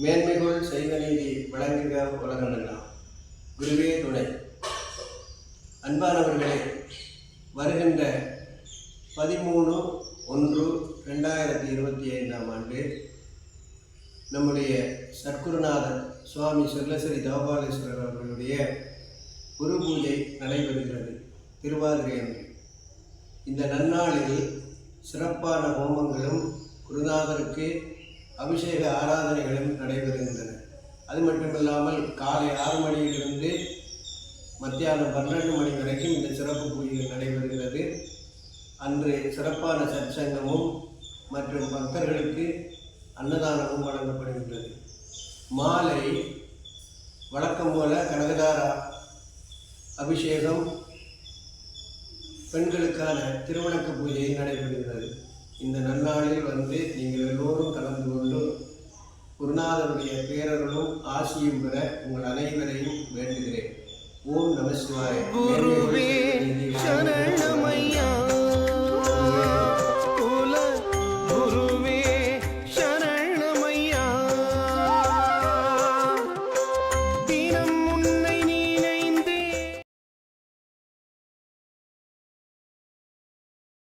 மேன்மைகோள் செய்த நீதி வழங்குக உலகமெல்லாம். குருவே துணை. அன்பானவர்களே வருகின்ற பதிமூணு ஒன்று ரெண்டாயிரத்தி இருபத்தி ஐந்தாம் ஆண்டு நம்முடைய சத்குருநாதர் சுவாமி சுர்லசரி தோபாலேஸ்வரர் அவர்களுடைய குரு பூஜை நடைபெறுகிறது திருவாதிரை இந்த நன்னாளில் சிறப்பான ஹோமங்களும் குருநாதருக்கு அபிஷேக ஆராதனைகளும் நடைபெறுகின்றன. அது மட்டுமில்லாமல் காலை ஆறு மணியிலிருந்து மத்தியானம் பன்னெண்டு மணி வரைக்கும் இந்த சிறப்பு பூஜைகள் நடைபெறுகிறது. அன்று சிறப்பான சற்சங்கமும் மற்றும் பக்தர்களுக்கு அன்னதானமும் வழங்கப்படுகின்றது. மாலை வழக்கம் போல கனகதாரா அபிஷேகம் பெண்களுக்கான திருவணக்க பூஜை நடைபெறுகிறது. குருநாதனுடைய பேரர்களும் ஆசியும் பெற உங்கள் அனைவரையும் வேண்டுகிறேன். ஓம் நம